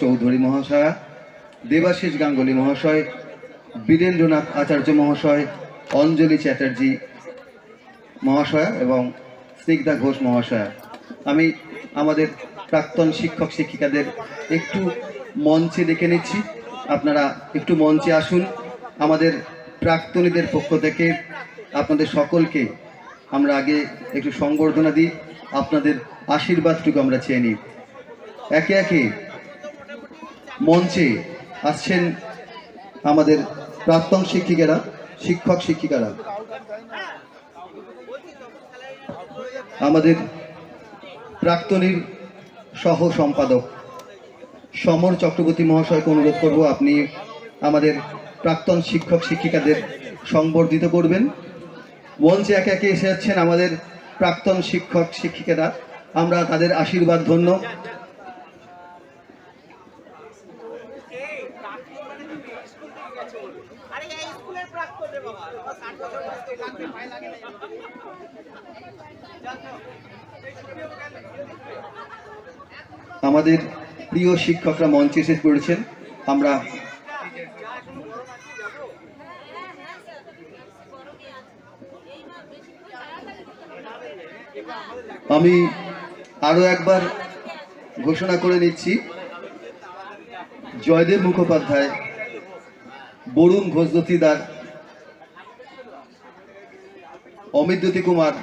চৌধুরী মহাশয়া, দেবাশিস গাঙ্গুলি মহাশয়, বীরেন্দ্রনাথ আচার্য মহাশয়, অঞ্জলি চ্যাটার্জি মহাশয়া এবং স্নিগ্ধা ঘোষ মহাশয়া। আমি আমাদের প্রাক্তন শিক্ষক শিক্ষিকাদের একটু মঞ্চে ডেকে নিচ্ছি। আপনারা একটু মঞ্চে আসুন। আমাদের প্রাক্তনীদের পক্ষ থেকে আপনাদের সকলকে আমরা আগে একটু সংবর্ধনা দিই। আপনাদের আশীর্বাদটুকু আমরা চেয়ে নিই। একে একে মঞ্চে আসছেন আমাদের প্রাক্তন শিক্ষিকারা, শিক্ষক শিক্ষিকারা। আমাদের প্রাক্তনীর সহ সম্পাদক সমর চক্রবর্তী মহাশয়কে অনুরোধ করব, আপনি আমাদের প্রাক্তন শিক্ষক শিক্ষিকাদের সংবর্ধিত করবেন। মঞ্চে একে একে এসে যাচ্ছেন আমাদের প্রাক্তন শিক্ষক শিক্ষিকারা। আমরা তাদের আশীর্বাদ ধন্য আরে এই স্কুলের প্রাক্তন রে বাবা আমার ষাট বছর বয়স তো লাগবে পায়ে লাগে না আমাদের প্রিয় শিক্ষকরা মঞ্চে এসে পড়েছেন। আমরা আমি আরও একবার ঘোষণা করে নিচ্ছি। জয়দেব মুখোপাধ্যায়, বরুণ ঘোষদতিদার অমিত জ্যোতি কুমার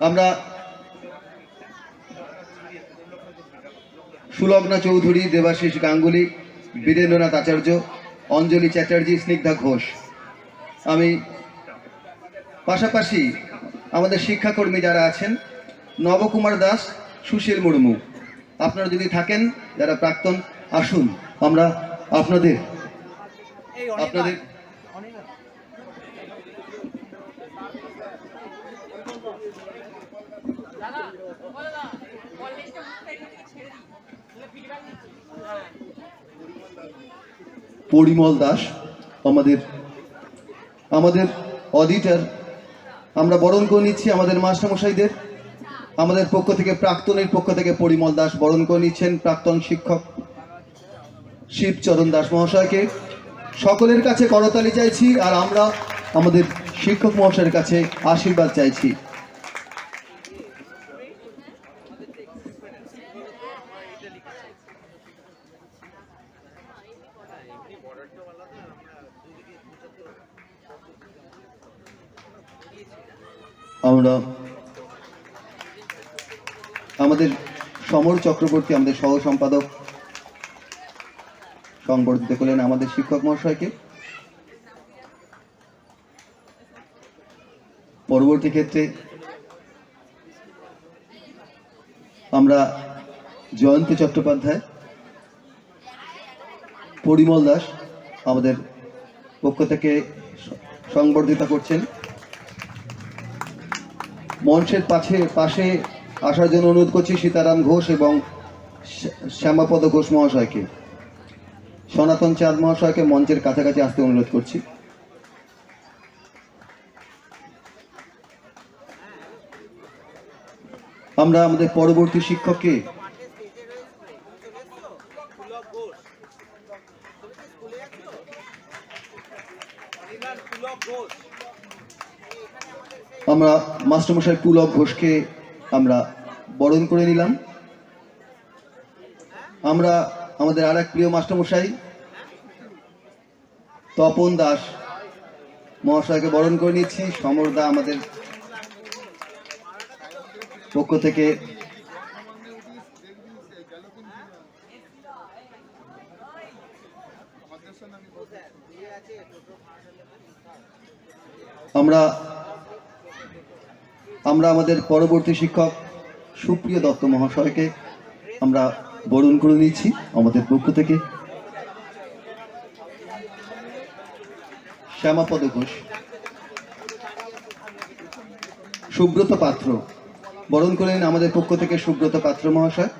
আমরা সুলগ্না চৌধুরী দেবাশিস গাঙ্গুলি বীরেন্দ্রনাথ আচার্য অঞ্জলি চ্যাটার্জি স্নিগ্ধা ঘোষ। আমি পাশাপাশি আমাদের শিক্ষাকর্মী যারা আছেন নবকুমার দাস সুশীল মুর্মু। আপনারা যদি থাকেন যারা প্রাক্তন আসুন। আমরা আপনাদের আপনাদের পরিমল দাস, আমাদের আমাদের অডিটর আমরা বরণ করে নিচ্ছি আমাদের মাস্টারমশাইদের। আমাদের পক্ষ থেকে প্রাক্তনের পক্ষ থেকে পরিমল দাস বরণ করে নিচ্ছেন প্রাক্তন শিক্ষক শিবচরণ দাস মহাশয়কে। সকলের কাছে করতালি চাইছি আর আমরা আমাদের শিক্ষক মহাশয়ের কাছে আশীর্বাদ চাইছি। আমরা আমাদের সমর চক্রবর্তী, আমাদের সহ সম্পাদক সংবর্ধিত করলেন আমাদের শিক্ষক মহাশয়কে। পরবর্তী ক্ষেত্রে আমরা জয়ন্ত চট্টোপাধ্যায়, পরিমল দাস আমাদের পক্ষ থেকে সংবর্ধিত করছেন। মঞ্চের পাশে পাশে আসার জন্য অনুরোধ করছি সীতারাম ঘোষ এবং শ্যামাপদ ঘোষ মহাশয়কে। সনাতন চাঁদ মহাশয়কে মঞ্চের কাছাকাছি আসতে অনুরোধ করছি। আমরা আমাদের পরবর্তী শিক্ষককে পুলক ঘোষ তুমি কি স্কুলে যাচ্ছ অনির্বাণ পুলক ঘোষ আমরা মাস্টারমশাই পুলক ঘোষকে আমরা বরণ করে নিলাম। আমরা আমাদের আর এক প্রিয় মাস্টারমশাই তপন দাস মহাশয়কে বরণ করে নিচ্ছি সমরদা আমাদের পক্ষ থেকে আমরা আমরা আমাদের পরবর্তী শিক্ষক সুপ্রিয় দত্ত মহাশয়কে আমরা বরণ করে নিয়েছি আমাদের পক্ষ থেকে। শ্যামাপদ ঘোষ। সুব্রত পাত্র। বরণ করলেন আমাদের পক্ষ থেকে সুব্রত পাত্র মহাশয়।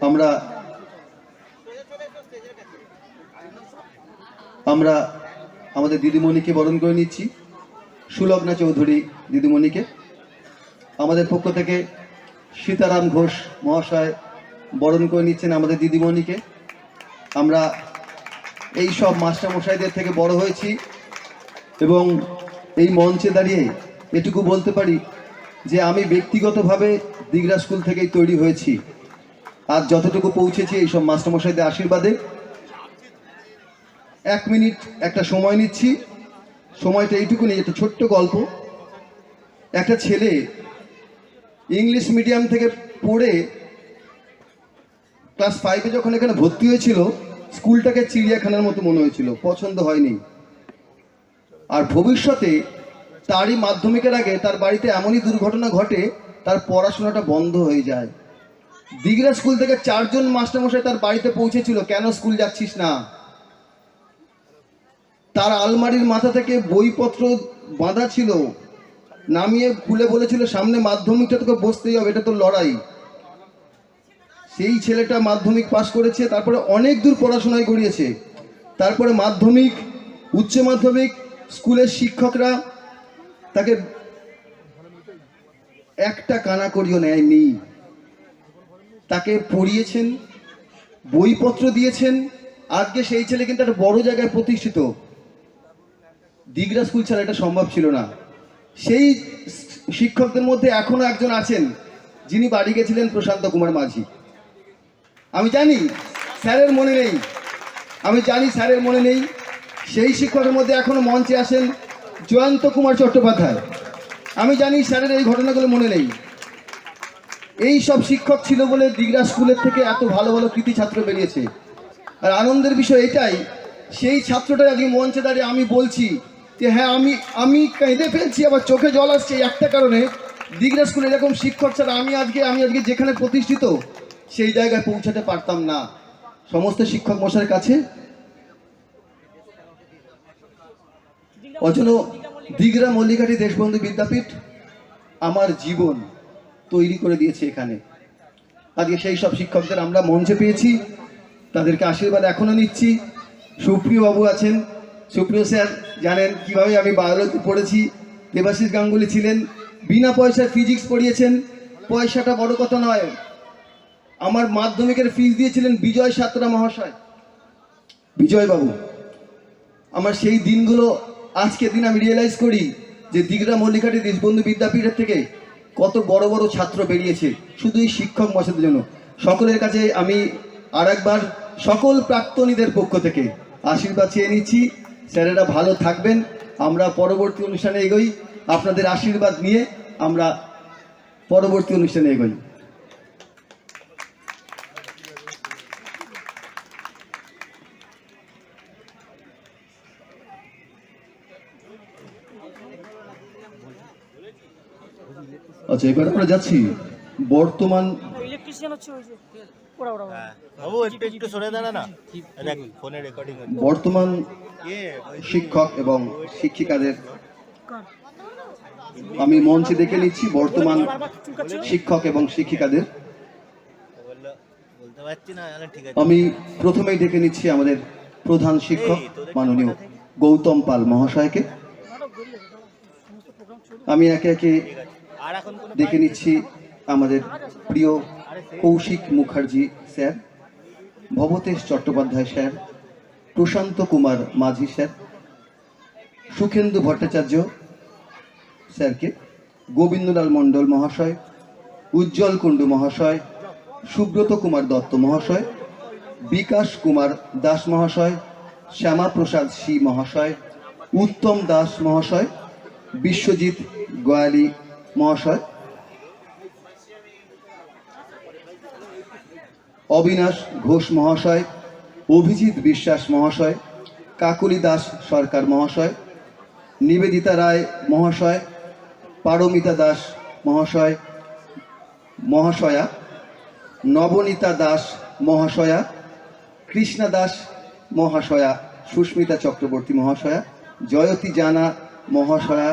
আমরা আমরা আমাদের দিদিমণিকে বরণ করে নিচ্ছি। সুলগ্না চৌধুরী দিদিমণিকে। আমাদের পক্ষ থেকে সীতারাম ঘোষ মহাশয় বরণ করে নিচ্ছেন আমাদের দিদিমণিকে। আমরা এই সব মাস্টারমশাইদের থেকে বড় হয়েছি এবং এই মঞ্চে দাঁড়িয়ে এটুকু বলতে পারি যে আমি ব্যক্তিগতভাবে দিগরা স্কুল থেকেই তৈরি হয়েছি। আজ যতটুকু পৌঁছেছি এই সব মাস্টারমশাইদের আশীর্বাদে এক মিনিট একটা সময় নিচ্ছি। সময়টা এইটুকু এইটুকুনি একটা ছোট্ট গল্প। একটা ছেলে ইংলিশ মিডিয়াম থেকে পড়ে ক্লাস ফাইভে যখন এখানে ভর্তি হয়েছিল, স্কুলটাকে চিড়িয়াখানার মতো মনে হয়েছিল, পছন্দ হয়নি। আর ভবিষ্যতে তারই মাধ্যমিকের আগে তার বাড়িতে এমনই দুর্ঘটনা ঘটে, তার পড়াশোনাটা বন্ধ হয়ে যায়। দিগরা স্কুল থেকে চারজন মাস্টারমশাই তার বাড়িতে পৌঁছেছিল, কেন স্কুল যাচ্ছিস না? তার আলমারির মাথা থেকে বইপত্র বাঁধা ছিল। নামিয়ে খুলে বলেছিল, সামনে মাধ্যমিকটা তোকে বসতেই হবে, এটা তো লড়াই। সেই ছেলেটা মাধ্যমিক পাশ করেছে, তারপরে অনেক দূর পড়াশোনায় গড়িয়েছে তারপরে মাধ্যমিক, উচ্চ মাধ্যমিক, স্কুলের শিক্ষকরা তাকে একটা কানা করিও নেয়নি। তাকে পড়িয়েছেন, বইপত্র দিয়েছেন। আজকে সেই ছেলে কিন্তু একটা বড় জায়গায় প্রতিষ্ঠিত। দিগরা স্কুল ছাড়া এটা সম্ভব ছিল না। সেই শিক্ষকদের মধ্যে এখনও একজন আছেন, যিনি বাড়ি গেছিলেন প্রশান্ত কুমার মাঝি। আমি জানি, স্যারের মনে নেই। আমি জানি স্যারের মনে নেই। সেই শিক্ষকের মধ্যে এখনও মঞ্চে আসেন জয়ন্ত কুমার চট্টোপাধ্যায়। আমি জানি স্যারের এই ঘটনাগুলো মনে নেই। এই সব শিক্ষক ছিল বলে দিগরা স্কুলের থেকে এত ভালো ভালো কৃতি ছাত্র বেরিয়েছে। আর আনন্দের বিষয় এটাই, সেই ছাত্রটা আজকে মঞ্চে দাঁড়িয়ে আমি বলছি যে হ্যাঁ আমি আমি কেঁদে ফেলছি, আবার চোখে জল আসছে একটা কারণে। দিগরা স্কুলে এরকম শিক্ষক ছাড়া আমি আজকে আমি আজকে যেখানে প্রতিষ্ঠিত, সেই জায়গায় পৌঁছাতে পারতাম না। সমস্ত শিক্ষক মশাইয়ের কাছে। অজন্য দিগরা মল্লিকাটি দেশবন্ধু বিদ্যাপীঠ আমার জীবন তৈরি করে দিয়েছে এখানে। আজকে সেই সব শিক্ষকদের আমরা মঞ্চে পেয়েছি, তাদেরকে আশীর্বাদ এখনও নিচ্ছি। সুপ্রিয় বাবু আছেন, সুপ্রিয় স্যার জানেন কীভাবে আমি বায়োলজি পড়েছি। দেবাশিস গাঙ্গুলি ছিলেন, বিনা পয়সায় ফিজিক্স পড়িয়েছেন। পয়সাটা বড় কথা নয়। আমার মাধ্যমিকের ফিজ দিয়েছিলেন বিজয় সাতরা মহাশয়। বিজয় বাবু আমার সেই দিনগুলো, আজকের দিন আমি রিয়েলাইজ করি যে দিগরা মল্লিকাটি দেশবন্ধু বিদ্যাপীঠের থেকে কত বড় বড় ছাত্র বেরিয়েছে, শুধু এই শিক্ষক মশাদের জন্য। সকলের কাছে আমি আর একবার সকল প্রাক্তনীদের পক্ষ থেকে আশীর্বাদ চেয়ে নিচ্ছি। স্যারেরা ভালো থাকবেন। আমরা পরবর্তী অনুষ্ঠানে এগোই। আপনাদের আশীর্বাদ নিয়ে আমরা পরবর্তী অনুষ্ঠানে এগোই। আচ্ছা এবার আমরা যাচ্ছি। বর্তমান হ্যাঁ। বর্তমান শিক্ষক এবং শিক্ষিকাদের আমি মঞ্চে দেখে নিচ্ছি বর্তমান শিক্ষক এবং শিক্ষিকাদের। বলল বলতে পারছি না তাহলে ঠিক আছে। আমি প্রথমেই ডেকে নিচ্ছি আমাদের প্রধান শিক্ষক মাননীয় গৌতম পাল মহাশয়কে। আমি একে একে ডেকে নিচ্ছি আমাদের প্রিয় Koushik Mukherjee, sir. Bhabatesh Chattopadhyay, sir. Prashanta Kumar Majhi, sir. Sukhendu Bhattacharya, স্যারকে। গোবিন্দলাল মণ্ডল মহাশয়, উজ্জ্বল কুণ্ডু মহাশয়, সুব্রত কুমার দত্ত মহাশয়, বিকাশ কুমার দাস মহাশয়, শ্যামাপ্রসাদ সি মহাশয়, উত্তম দাস মহাশয়, বিশ্বজিৎ গোয়ালি মহাশয় অবিনাশ ঘোষ মহাশয়, অভিজিৎ বিশ্বাস মহাশয়, কাকুলি দাস সরকার মহাশয়, নিবেদিতা রায় মহাশয়, পারমিতা দাস মহাশয়, মহাশয়া, নবনীতা দাস মহাশয়া, কৃষ্ণা দাস মহাশয়া, সুস্মিতা চক্রবর্তী মহাশয়া, জয়তী জানা মহাশয়া,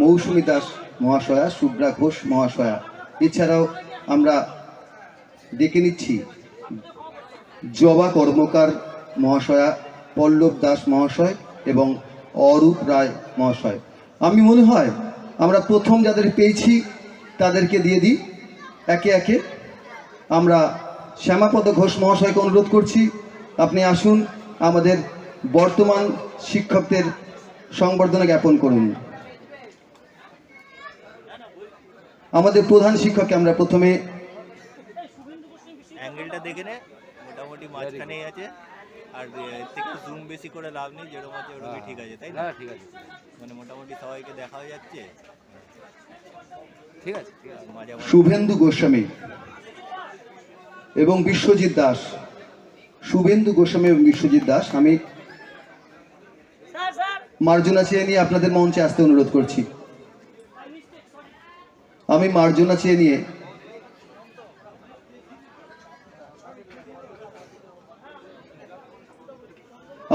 মৌসুমী দাস মহাশয়া শুভ্রা ঘোষ মহাশয়া। এছাড়াও আমরা ডেকে নিচ্ছি জবা কর্মকার মহাশয়া পল্লব দাস মহাশয় এবং অরূপ রায় মহাশয়। আমি মনে হয় আমরা প্রথম যাদের পেয়েছি, তাদেরকে দিয়ে দিই। একে একে আমরা শ্যামাপদ ঘোষ মহাশয়কে অনুরোধ করছি, আপনি আসুন আমাদের বর্তমান শিক্ষকদের সংবর্ধনা জ্ঞাপন করুন। আমাদের প্রধান শিক্ষককে আমরা প্রথমে দেখে নে। মোটামুটি মাঝখানেই আছে। আর থেকে জুম বেশি করে লাভ নেই যেরকম আছে ওরকমই ঠিক আছে তাই না? হ্যাঁ ঠিক আছে। মানে মোটামুটি সবাইকে দেখাও যাচ্ছে। ঠিক আছে শুভেন্দু গোস্বামী এবং বিশ্বজিৎ দাস। শুভেন্দু গোস্বামী এবং বিশ্বজিৎ দাস। আমি মার্জনা চেয়ে নিয়ে আপনাদের মঞ্চে আসতে অনুরোধ করছি। আমি মার্জনা চেয়ে নিয়ে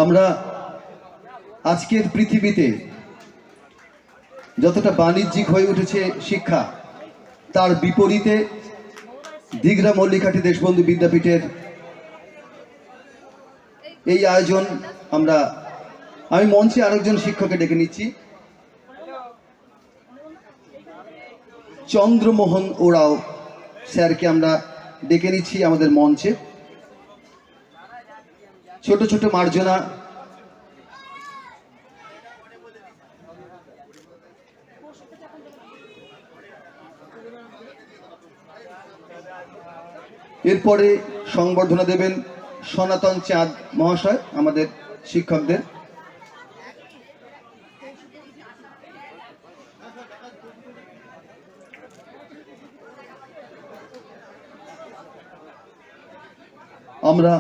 আমরা আজকের পৃথিবীতে যতটা বাণিজ্যিক হয়ে উঠেছে শিক্ষা, তার বিপরীতে দিঘরা মল্লিকাঠি দেশবন্ধু বিদ্যাপীঠের এই আয়োজন আমরা, আমি মঞ্চে আরেকজন শিক্ষককে ডেকে নিচ্ছি। চন্দ্রমোহন ওরাও স্যারকে আমরা ডেকে নিচ্ছি আমাদের মঞ্চে। ছোট ছোট মার্জনা। এরপরে সংবর্ধনা দেবেন সনাতন চাঁদ মহাশয় আমাদের শিক্ষকদের। আমরা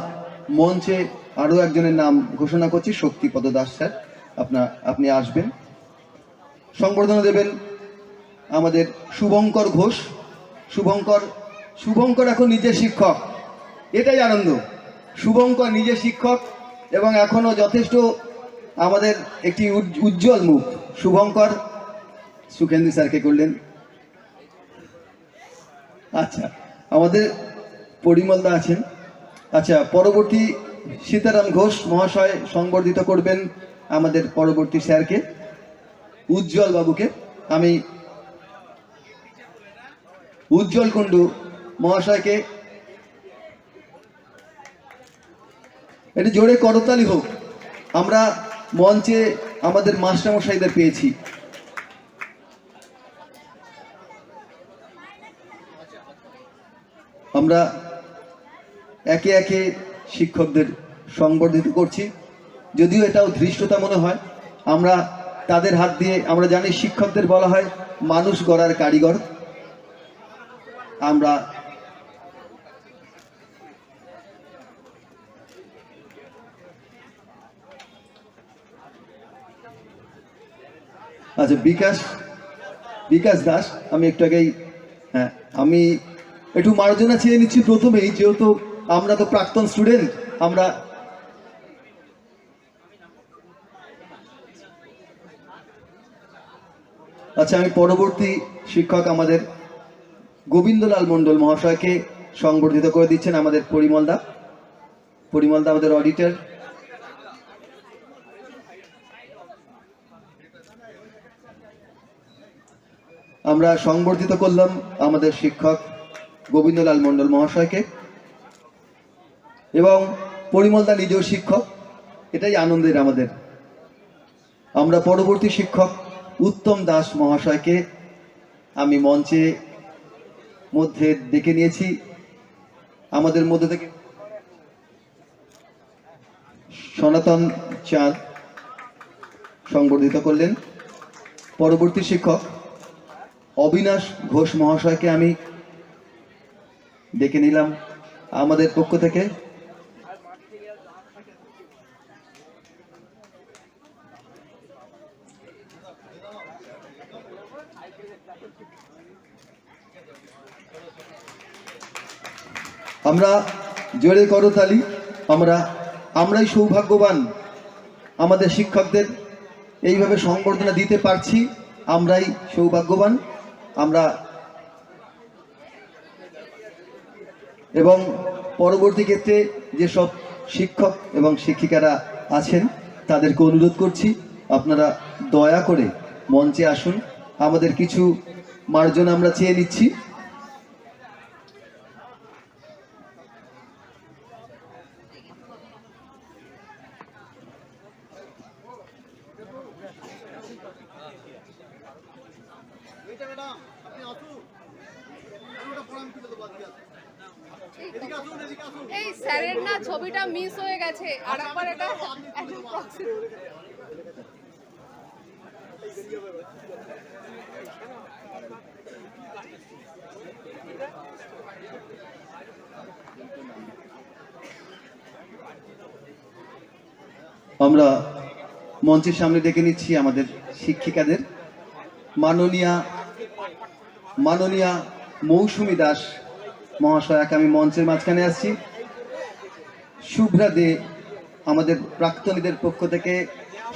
মঞ্চে আরও একজনের নাম ঘোষণা করছি, শক্তিপদ দাস স্যার। আপনার আপনি আসবেন। সংবর্ধনা দেবেন আমাদের শুভঙ্কর ঘোষ। শুভঙ্কর শুভঙ্কর এখন নিজে শিক্ষক। এটাই আনন্দ। শুভঙ্কর নিজে শিক্ষক এবং এখনও যথেষ্ট আমাদের একটি উজ- উজ্জ্বল মুখ। শুভঙ্কর, সুখেন্দু স্যারকে করলেন? আচ্ছা আমাদের পরিমলদা আছেন। আচ্ছা পরবর্তী সীতারাম ঘোষ মহাশয় সংবর্ধিত করবেন আমাদের পরবর্তী স্যারকে, উজ্জ্বল বাবুকে। আমি উজ্জ্বল কুণ্ডু মহাশয়কে একটু জোরে করতালি হোক। আমরা মঞ্চে আমাদের মাস্টারমশাইদের পেয়েছি। আমরা একে একে শিক্ষকদের সংবর্ধিত করছি। যদিও এটাও ধৃষ্টতা মনে হয়, আমরা তাদের হাত দিয়ে, আমরা জানি শিক্ষকদের বলা হয় মানুষ গড়ার কারিগর। আমরা আচ্ছা বিকাশ বিকাশ দাস, আমি একটু আগেই হ্যাঁ আমি একটু মার্জনা চেয়ে নিচ্ছি প্রথমেই, যেহেতু আমরা তো প্রাক্তন স্টুডেন্ট আমরা আচ্ছা আমি পরবর্তী শিক্ষক আমাদের গোবিন্দলাল মণ্ডল মহাশয়কে সংবর্ধিত করে দিচ্ছেন আমাদের পরিমলদা পরিমলদা আমাদের অডিটর আমরা সংবর্ধিত করলাম আমাদের শিক্ষক গোবিন্দলাল মণ্ডল মহাশয়কে। এবং পরিমলদা নিজেও শিক্ষক, এটাই আনন্দের আমাদের। আমরা পরবর্তী শিক্ষক উত্তম দাস মহাশয়কে আমি মঞ্চে মধ্যে ডেকে নিয়েছি। আমাদের মধ্যে থেকে সনাতন চাঁদ সংবর্ধিত করলেন। পরবর্তী শিক্ষক অবিনাশ ঘোষ মহাশয়কে আমি ডেকে নিলাম আমাদের পক্ষ থেকে। আমরা জোরে করতালি আমরা, আমরাই সৌভাগ্যবান। আমাদের শিক্ষকদের এইভাবে সংবর্ধনা দিতে পারছি, আমরাই সৌভাগ্যবান। আমরা এবং পরবর্তী ক্ষেত্রে যেসব শিক্ষক এবং শিক্ষিকারা আছেন, তাদেরকে অনুরোধ করছি, আপনারা দয়া করে মঞ্চে আসুন। আমাদের কিছু মার্জন আমরা চেয়ে নিচ্ছি এই স্যারের না ছবিটা মিস হয়ে গেছে আর একবার এটা একজন proxy- আমরা মঞ্চের সামনে ডেকে নিচ্ছি আমাদের শিক্ষিকাদের। মাননীয়া মাননীয়া মৌসুমী দাস মহাশয়াকে আমি মঞ্চের মাঝখানে আসছি। শুভ্রা দে আমাদের প্রাক্তনীদের পক্ষ থেকে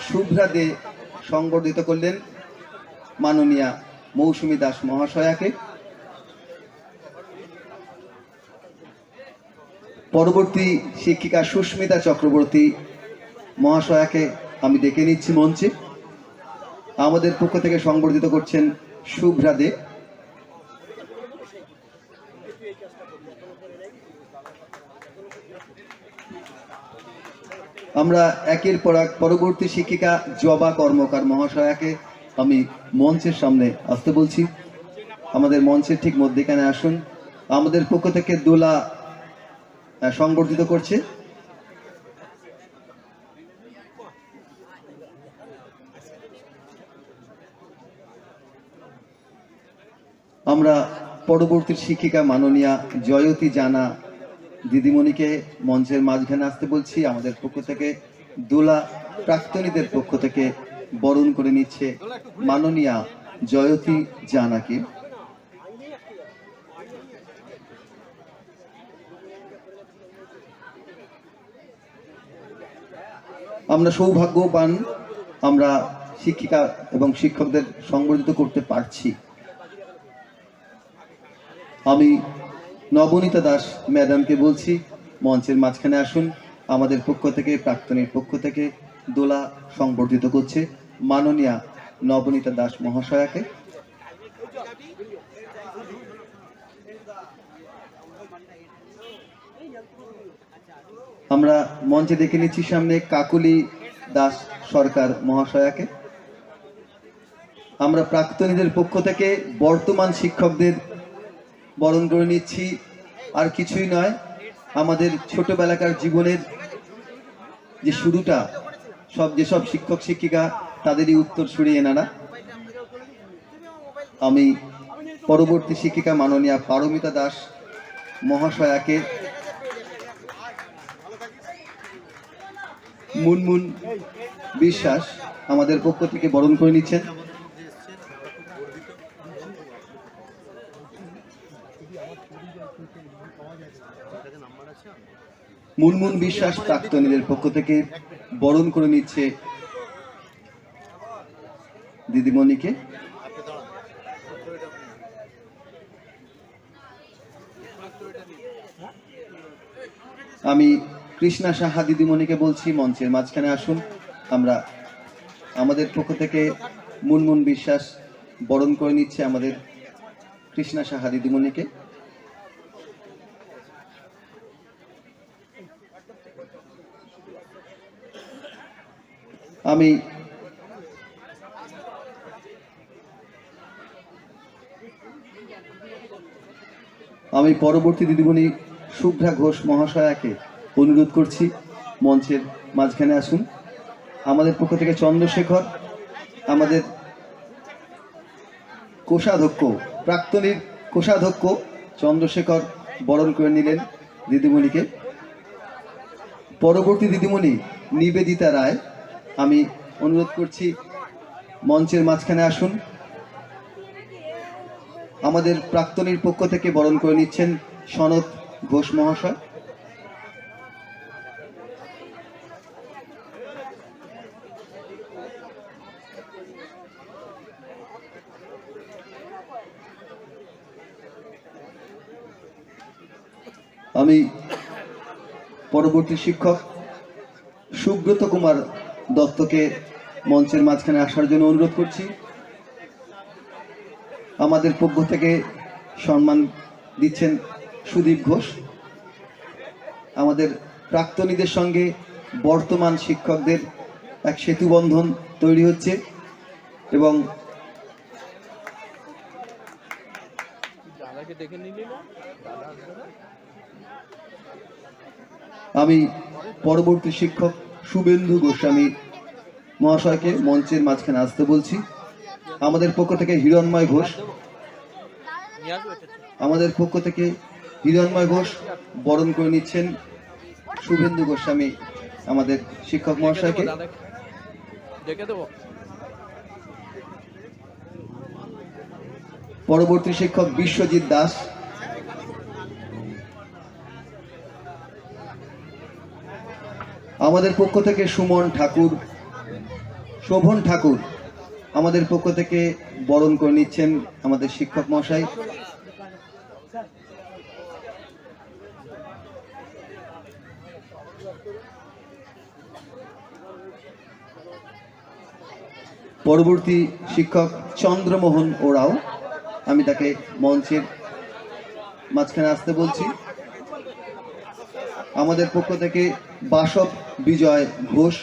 শুভ্রা দে সংবর্ধিত করলেন মাননীয়া মৌসুমী দাস মহাশয়াকে। পরবর্তী শিক্ষিকা সুস্মিতা চক্রবর্তী মহাশয়াকে আমি ডেকে নিচ্ছি মঞ্চে। আমাদের পক্ষ থেকে সংবর্ধিত করছেন শুভ্রা দে আমরা একের পর এক পরবর্তী শিক্ষিকা জবা কর্মকার মহাশয়াকে আমি মঞ্চের সামনে আসতে বলছি। আমাদের মঞ্চের ঠিক মধ্যেখানে আসুন। আমাদের পক্ষ থেকে দোলা সংবর্ধিত করছে। আমরা পরবর্তী শিক্ষিকা মাননীয়া জয়তী জানা দিদিমণিকে মঞ্চের মাঝখানে আসতে বলছি, আমাদের পক্ষ থেকে দোলা প্রাক্তনীদের পক্ষ থেকে বরণ করে নিচ্ছে মাননীয়া জয়তী জানাকে। আমরা সৌভাগ্যবান, আমরা শিক্ষিকা এবং শিক্ষকদের সংবর্ধিত করতে পারছি। আমি নবনীতা দাস ম্যাডামকে বলছি, মঞ্চের মাঝখানে আসুন। আমাদের পক্ষ থেকে, প্রাক্তনীর পক্ষ থেকে দোলা সংবর্ধিত করছে মাননীয়া নবনীতা দাস মহাশয়াকে। আমরা মঞ্চে দেখে নিচ্ছি সামনে কাকুলি দাস সরকার মহাশয়াকে। আমরা প্রাক্তনীদের পক্ষ থেকে বর্তমান শিক্ষকদের বরণ করে নিচ্ছি। আর কিছুই নয়, আমাদের ছোটবেলাকার জীবনের যে শুরুটা, সব যেসব শিক্ষক শিক্ষিকা, তাদেরই উত্তর সুরিয়ে এনারা আমি পরবর্তী শিক্ষিকা মাননীয়া পারমিতা দাস মহাশয়াকে মুনমুন বিশ্বাস আমাদের পক্ষ থেকে বরণ করে নিচ্ছেন। মুনমুন বিশ্বাস প্রাক্তনীদের পক্ষ থেকে বরণ করে নিচ্ছে দিদিমণিকে। আমি কৃষ্ণা সাহা দিদিমণিকে বলছি, মঞ্চের মাঝখানে আসুন। আমরা আমাদের পক্ষ থেকে মুনমুন বিশ্বাস বরণ করে নিচ্ছে আমাদের কৃষ্ণা সাহা দিদিমণিকে। আমি আমি পরবর্তী দিদিমণি শুভ্রা ঘোষ মহাশয়াকে অনুরোধ করছি মঞ্চের মাঝখানে আসুন। আমাদের পক্ষ থেকে চন্দ্রশেখর, আমাদের কোষাধ্যক্ষ, প্রাক্তনীর কোষাধ্যক্ষ চন্দ্রশেখর বরণ করে নিলেন দিদিমণিকে। পরবর্তী দিদিমণি নিবেদিতা রায় আমি অনুরোধ করছি, মঞ্চের মাঝখানে আসুন। আমাদের প্রাক্তনীর পক্ষ থেকে বরণ করে নিচ্ছেন সনদ ঘোষ মহাশয়। আমি পরবর্তী শিক্ষক সুব্রত কুমার দত্তকে মঞ্চের মাঝখানে আসার জন্য অনুরোধ করছি। আমাদের পক্ষ থেকে সম্মান দিচ্ছেন সুদীপ ঘোষ। আমাদের প্রাক্তনীদের সঙ্গে বর্তমান শিক্ষকদের এক সেতুবন্ধন তৈরি হচ্ছে এবং আমি পরবর্তী শিক্ষক শুভেন্দু গোস্বামী মহাশয়কে মঞ্চের মাঝখানে আসতে বলছি। আমাদের পক্ষ থেকে হিরণময় ঘোষ? আমাদের পক্ষ থেকে হিরণময় ঘোষ বরণ করে নিচ্ছেন শুভেন্দু গোস্বামী, আমাদের শিক্ষক মহাশয়কে। পরবর্তী শিক্ষক বিশ্বজিৎ দাস। আমাদের পক্ষ থেকে সুমন ঠাকুর, শোভন ঠাকুর আমাদের পক্ষ থেকে বরণ করে নিচ্ছেন আমাদের শিক্ষক মশাই। পরবর্তী শিক্ষক চন্দ্রমোহন ওরাও, আমি তাকে মঞ্চের মাঝখানে আসতে বলছি। আমাদের পক্ষ থেকে বাসব বিজয় ঘোষ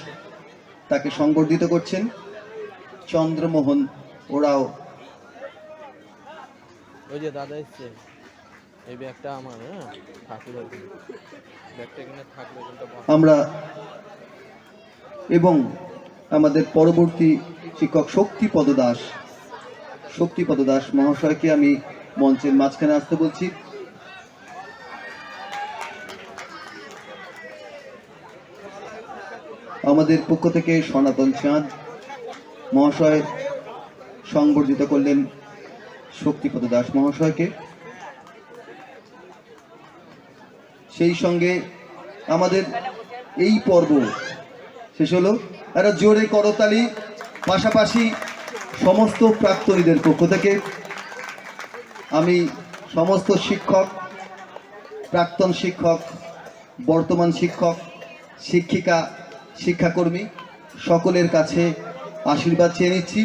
তাকে সংবর্ধিত করছেন। চন্দ্রমোহন ওরাও। ওই যে দাদা এসছে। এই ব্যাগটা আমার হ্যাঁ? ঠাকুরের ব্যাগটা আমরা এবং আমাদের পরবর্তী শিক্ষক শক্তিপদ দাস। শক্তিপদ দাস মহাশয়কে আমি মঞ্চের মাঝখানে আসতে বলছি। আমাদের পক্ষ থেকে সনাতন চাঁদ মহাশয় সংবর্ধিত করলেন শক্তিপদ দাস মহাশয়কে। সেই সঙ্গে আমাদের এই পর্ব শেষ হলো। একটা জোরে করতালি, পাশাপাশি সমস্ত প্রাক্তনীদের পক্ষ থেকে। আমি সমস্ত শিক্ষক, প্রাক্তন শিক্ষক, বর্তমান শিক্ষক, শিক্ষিকা শিক্ষাকর্মী সকলের কাছে আশীর্বাদ চেয়ে নিচ্ছি।